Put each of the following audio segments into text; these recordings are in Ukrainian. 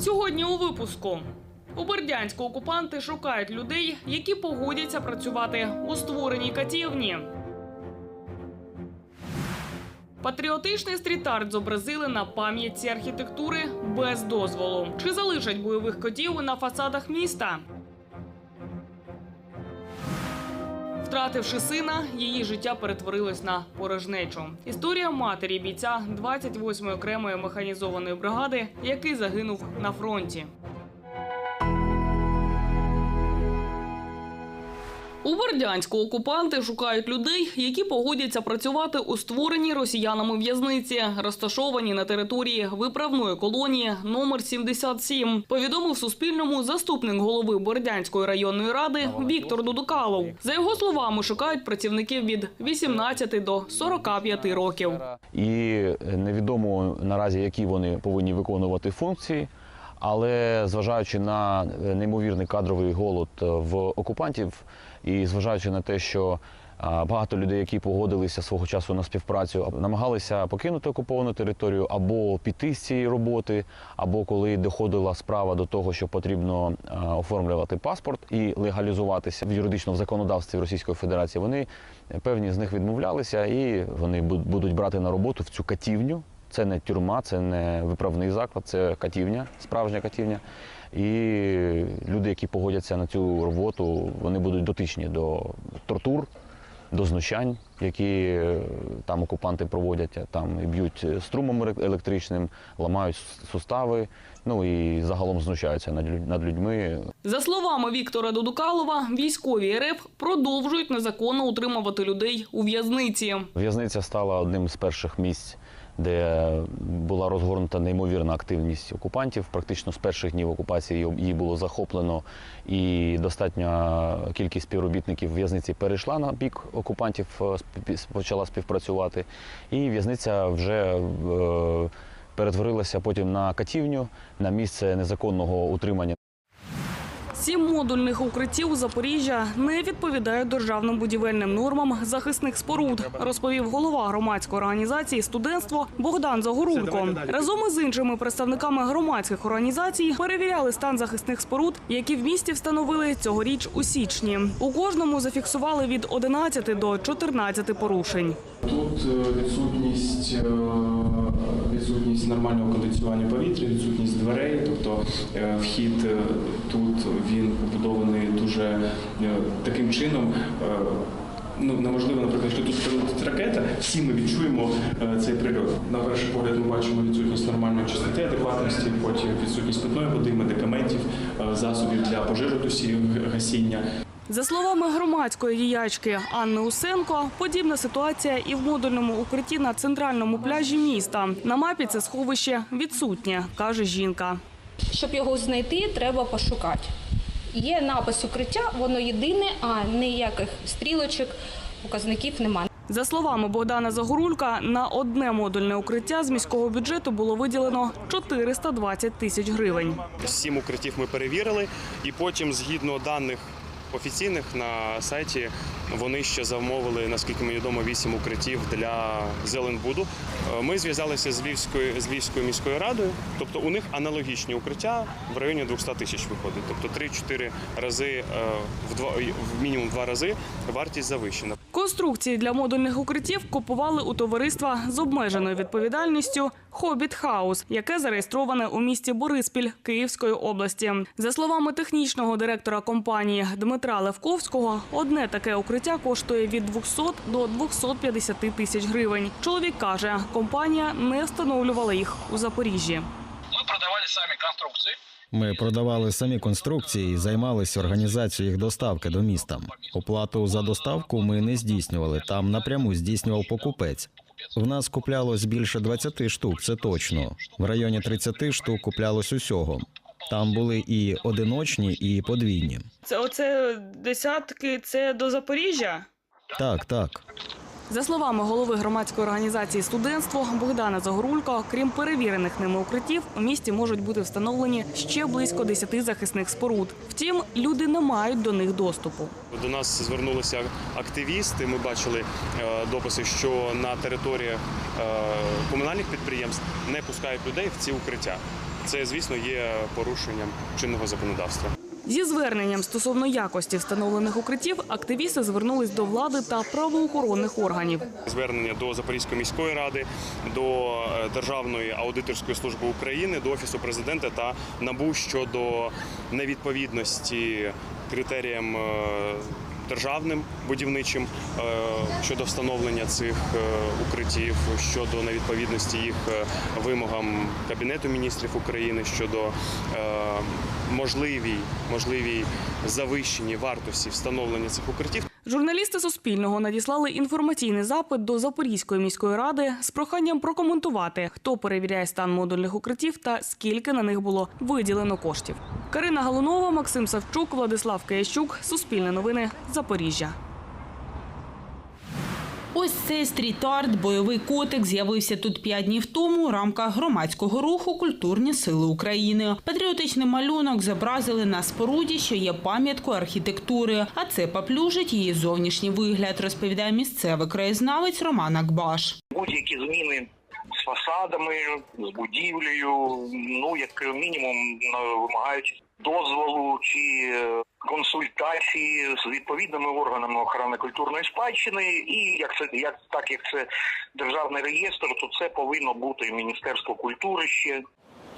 Сьогодні у випуску. У Бердянську окупанти шукають людей, які погодяться працювати у створеній катівні. Патріотичний стріт-арт зобразили на пам'ятці архітектури без дозволу. Чи залишать бойових котів на фасадах міста? Втративши сина, її життя перетворилось на порожнечу. Історія матері бійця 28-ї окремої механізованої бригади, який загинув на фронті. У Бердянську окупанти шукають людей, які погодяться працювати у створеній росіянами в'язниці, розташованій на території виправної колонії номер 77, повідомив Суспільному заступник голови Бердянської районної ради Віктор Дудукалов. За його словами, шукають працівників від 18 до 45 років. і невідомо наразі, які вони повинні виконувати функції. Але зважаючи на неймовірний кадровий голод е, в окупантів, і зважаючи на те, що багато людей, які погодилися свого часу на співпрацю, намагалися покинути окуповану територію або піти з цієї роботи, або коли доходила справа до того, що потрібно оформлювати паспорт і легалізуватися в юридичному законодавстві Російської Федерації, вони е, певні з них відмовлялися, і вони будуть брати на роботу в цю катівню. Це не тюрма, це не виправний заклад, це катівня, справжня катівня. І люди, які погодяться на цю роботу, вони будуть дотичні до тортур, до знущань, які е, там окупанти проводять, там і б'ють струмом електричним, ламають сустави, ну і загалом знущаються над людьми. За словами Віктора Дудукалова, військові РФ продовжують незаконно утримувати людей у в'язниці. В'язниця стала одним з перших місць, де була розгорнута неймовірна активність окупантів. Практично з перших днів окупації її було захоплено, і достатня кількість співробітників в'язниці перейшла на бік окупантів, е, почала співпрацювати. І в'язниця вже е, перетворилася потім на катівню, на місце незаконного утримання. Сім модульних укриттів у Запоріжжя не відповідають державним будівельним нормам захисних споруд, розповів голова громадської організації студентство Богдан Загорулько. Разом із іншими представниками громадських організацій перевіряли стан захисних споруд, які в місті встановили цьогоріч у січні. У кожному зафіксували від 11 до 14 порушень. Тут е, відсутність, е, відсутність нормального кондиціювання повітря, відсутність дверей, тобто е, вхід е, тут він побудований дуже е, таким чином. Ну, неможливо, наприклад, що тут прилетить ракета, всі ми відчуємо е, цей прильот. На перший погляд ми бачимо відсутність нормальної чистоти, адекватності, потім відсутність питної води, медикаментів, е, засобів для пожежотусі, гасіння. За словами громадської діячки Анни Усенко, подібна ситуація і в модульному укритті на центральному пляжі міста. На мапі це сховище відсутнє, каже жінка. Щоб його знайти, треба пошукати. Є напис укриття, воно єдине, а ніяких стрілочок, показників немає. За словами Богдана Загорулька, на одне модульне укриття з міського бюджету було виділено 420 тисяч гривень. Сім укриттів ми перевірили, і потім, згідно даних офіційних на сайті, вони ще замовили, наскільки мені відомо, вісім укриттів для Зеленбуду. Е, Ми зв'язалися з Львівською, з Львівською міською радою, тобто у них аналогічні укриття в районі 200 тисяч виходить. Тобто 3-4 рази, е, в, два, в мінімум два рази вартість завищена. Конструкції для модульних укриттів купували у товариства з обмеженою відповідальністю Хобіт Хаус, яке зареєстроване у місті Бориспіль Київської області. За словами технічного директора компанії Дмитра Левковського, одне таке укриття коштує від 200 до 250 тисяч гривень. Чоловік каже, компанія не встановлювала їх у Запоріжжі. Мы продавали сами конструкции. Ми продавали самі конструкції і займалися організацією їх доставки до міста. Оплату за доставку ми не здійснювали. Там напряму здійснював покупець. В нас куплялось більше 20 штук, це точно. В районі 30 штук куплялось усього. Там були і одиночні, і подвійні. Це оце десятки. Це до Запоріжжя. Так, так. За словами голови громадської організації студентство Богдана Загорулько, крім перевірених ними укриттів, у місті можуть бути встановлені ще близько 10 захисних споруд. Втім, люди не мають до них доступу. До нас звернулися активісти. Ми бачили е, дописи, що на територіях е, комунальних підприємств не пускають людей в ці укриття. Це, звісно, є порушенням чинного законодавства. Зі зверненням стосовно якості встановлених укриттів активісти звернулись до влади та правоохоронних органів. Звернення до Запорізької міської ради, до е, Державної аудиторської служби України, до офісу президента та НАБУ щодо невідповідності критеріям е, державним будівничим е, щодо встановлення цих е, укриттів, щодо невідповідності їх е, вимогам Кабінету міністрів України щодо можливій, можливій завищенні вартості встановлення цих укриттів. Журналісти Суспільного надіслали інформаційний запит до Запорізької міської ради з проханням прокоментувати, хто перевіряє стан модульних укриттів та скільки на них було виділено коштів. Карина Галунова, Максим Савчук, Владислав Киящук. Суспільне новини. Запоріжжя. Ось цей стріт-арт, бойовий котик з'явився тут п'ять днів тому у рамках громадського руху Культурні сили України. Патріотичний малюнок зобразили на споруді, що є пам'яткою архітектури, а це поплюжить її зовнішній вигляд, розповідає місцевий краєзнавець Роман Акбаш. Будь-які зміни з фасадами, з будівлею, ну як мінімум вимагають дозволу чи е, консультації з відповідними органами охорони культурної спадщини. І як це як так як це державний реєстр, то це повинно бути Міністерство культури ще.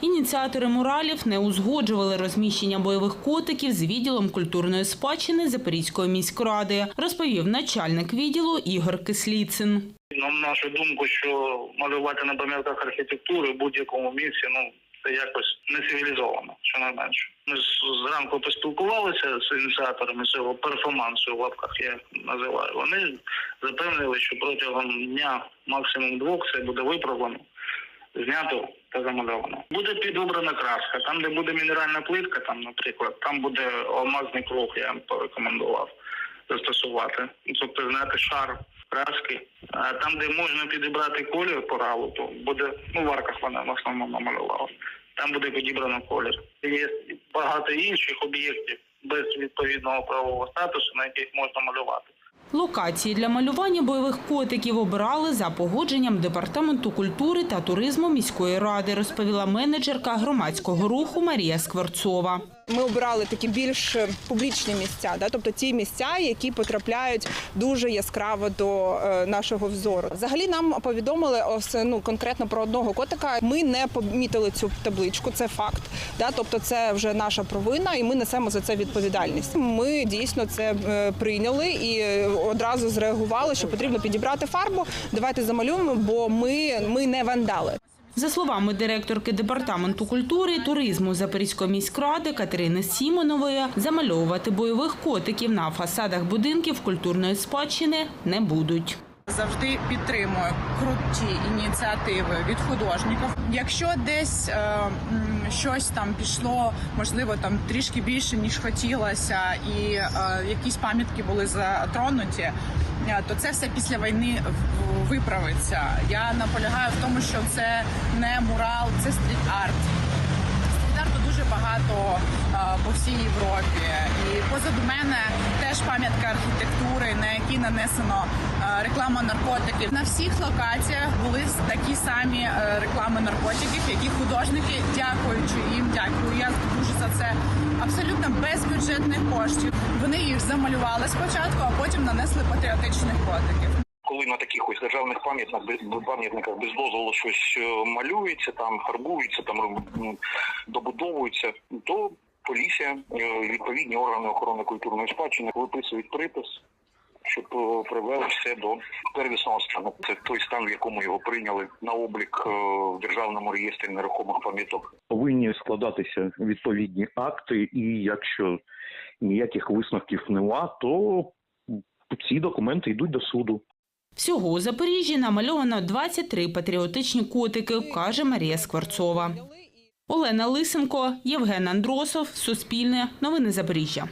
Ініціатори муралів не узгоджували розміщення бойових котиків з відділом культурної спадщини Запорізької міськради, розповів начальник відділу Ігор Кисліцин. На нашу думку, що малювати на пам'ятках архітектури в будь-якому місці, ну це якось не цивілізовано, що не менше. Ми зранку поспілкувалися з ініціаторами цього перформансу в лапках, я називаю. Вони запевнили, що протягом дня, максимум двох, це буде виправлено, знято та замальовано. Буде підобрана краска. Там, де буде мінеральна плитка, там, наприклад, там буде алмазний круг, я порекомендував застосувати. Тобто зняти шар краски. А там, де можна підібрати колір по то буде, ну, в арках вона в основному намалювала. Там буде підібрано колір. Є багато інших об'єктів без відповідного правового статусу, на яких можна малювати. Локації для малювання бойових котиків обирали за погодженням департаменту культури та туризму міської ради, розповіла менеджерка громадського руху Марія Скворцова. Ми обирали такі більш е, публічні місця, да? тобто ті місця, які потрапляють дуже яскраво до е, нашого взору. Взагалі нам повідомили ось, ну, конкретно про одного котика. Ми не помітили цю табличку, це факт. Да? Тобто, це вже наша провина, і ми несемо за це відповідальність. Ми дійсно це е, прийняли і е, одразу зреагували, що потрібно підібрати фарбу. Давайте замалюємо, бо ми, ми не вандали. За словами директорки департаменту культури і туризму Запорізької міськради Катерини Сімонової, замальовувати бойових котиків на фасадах будинків культурної спадщини не будуть. Завжди підтримую круті ініціативи від художників. Якщо десь е, щось там пішло, можливо, там трішки більше ніж хотілося, і е, якісь пам'ятки були затронуті, е, то це все після війни виправиться. Я наполягаю в тому, що це не мурал, це. Стріт-арту дуже багато е, по всій Європі. І позаду мене теж пам'ятка архітектури, на якій нанесено е, реклама наркотиків. На всіх локаціях були такі самі е, реклами наркотиків, які художники, дякуючи їм, дякую. Я дуже за це абсолютно без бюджетних коштів. Вони їх замалювали спочатку, а потім нанесли патріотичних котиків. Коли на таких ось державних пам'ятниках пам'ятниках без дозволу щось е, малюється, там фарбується, там добудовується, то поліція, е, відповідні органи охорони культурної спадщини виписують припис, щоб е, привели все до первісного стану. Це той стан, в якому його прийняли на облік в державному реєстрі нерухомих пам'яток. повинні складатися відповідні акти, і якщо ніяких висновків нема, то ці документи йдуть до суду. Всього у Запоріжжі намальовано 23 патріотичні котики, каже Марія Скворцова. Олена Лисенко, Євген Андросов, Суспільне, Новини Запоріжжя.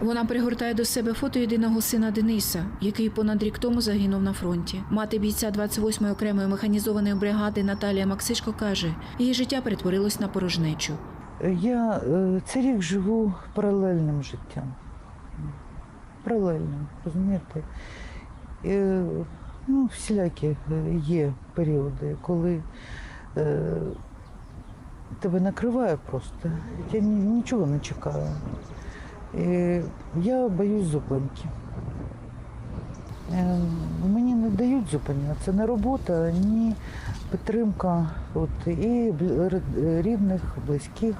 Вона пригортає до себе фото єдиного сина Дениса, який понад рік тому загинув на фронті. Мати бійця 28-ї окремої механізованої бригади Наталія Максишко каже, її життя перетворилось на порожнечу. Я е, цей рік живу паралельним життям. Паралельним, розумієте? Е, Ну, всілякі е, є періоди, коли е, тебе накриває просто. Я ні- нічого не чекаю. І я боюсь зупинки. Е, Мені не дають зупинятися. Це не робота, ні підтримка от, і рідних, близьких.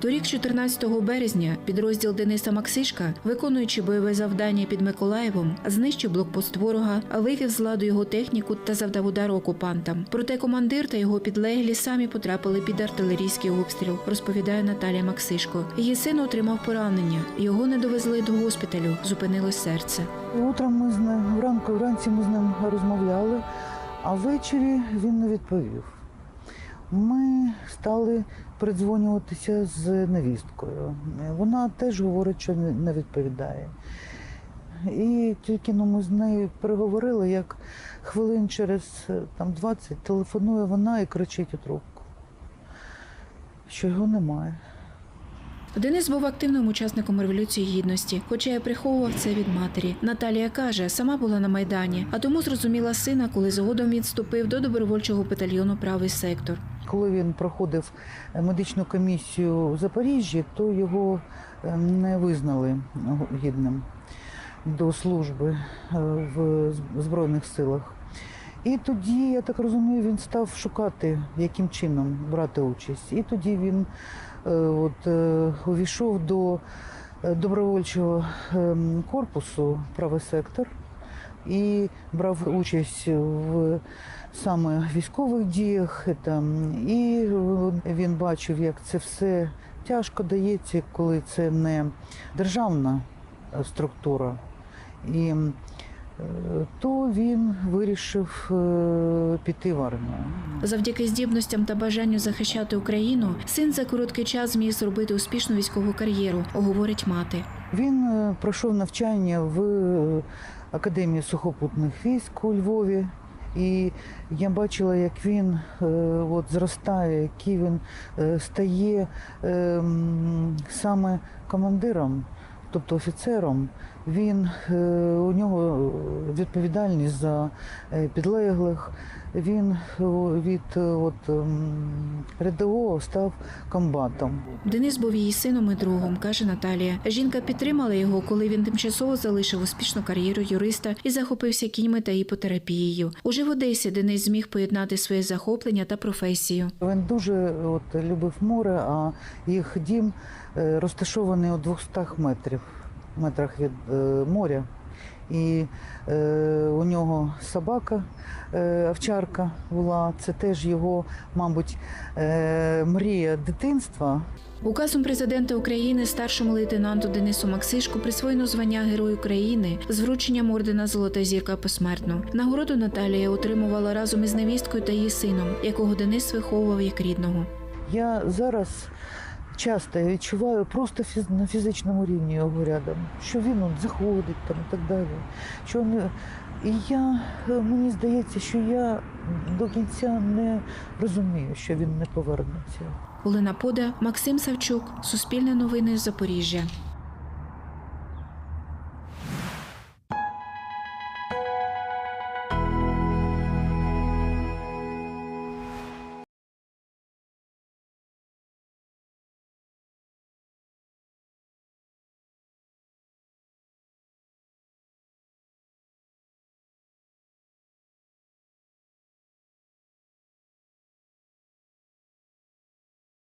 Торік, 14 березня, підрозділ Дениса Максишка, виконуючи бойове завдання під Миколаєвом, знищив блокпост ворога, вивів з ладу його техніку та завдав удару окупантам. Проте командир та його підлеглі самі потрапили під артилерійський обстріл, розповідає Наталія Максишко. Її син отримав поранення. Його не довезли до госпіталю, зупинилось серце. Утром ми з ним вранці ми з ним розмовляли, а ввечері він не відповів. Ми стали передзвонюватися з невісткою. Вона теж говорить, що не відповідає. І тільки ну, ми з нею переговорили, як хвилин через е, там, 20 телефонує вона і кричить у трубку, що його немає. Денис був активним учасником революції гідності, хоча й приховував це від матері. Наталія каже, сама була на майдані, а тому зрозуміла сина, коли згодом він вступив до добровольчого батальйону Правий сектор. Коли він проходив медичну комісію в Запоріжжі, то його е, не визнали гідним до служби е, в Збройних силах. І тоді, я так розумію, він став шукати, яким чином брати участь. І тоді він е, от, е, увійшов до е, добровольчого ем, корпусу правий сектор і брав участь в саме військових діях. Там, і він бачив, як це все тяжко дається, коли це не державна е, структура. І то він вирішив е, піти в армію. Завдяки здібностям та бажанню захищати Україну, син за короткий час зміг зробити успішну військову кар'єру, говорить мати. Він е, пройшов навчання в Академії сухопутних військ у Львові. І я бачила, як він е, от, зростає, який він е, стає е, саме командиром, тобто офіцером. Він, е, у нього відповідальність за е, підлеглих. Він е, від е, от, ем, рядового став комбатом. Денис був її сином і другом, каже Наталія. Жінка підтримала його, коли він тимчасово залишив успішну кар'єру юриста і захопився кіньми та іпотерапією. Уже в Одесі Денис зміг поєднати своє захоплення та професію. Він дуже от, любив море, а їх дім е, розташований у 200 метрів, метрах від е, моря. І е, у нього собака, е, овчарка була. Це теж його, мабуть, е, мрія дитинства. Указом президента України старшому лейтенанту Денису Максишку присвоєно звання Герой України з врученням ордена Золота зірка посмертно. Нагороду Наталія отримувала разом із невісткою та її сином, якого Денис виховував як рідного. Я зараз часто відчуваю просто фіз- на фізичному рівні його рядом, що він от, заходить там і так далі. Що він... І я, е, мені здається, що я до кінця не розумію, що він не повернеться. Олена Пода, Максим Савчук, Суспільне новини Запоріжжя.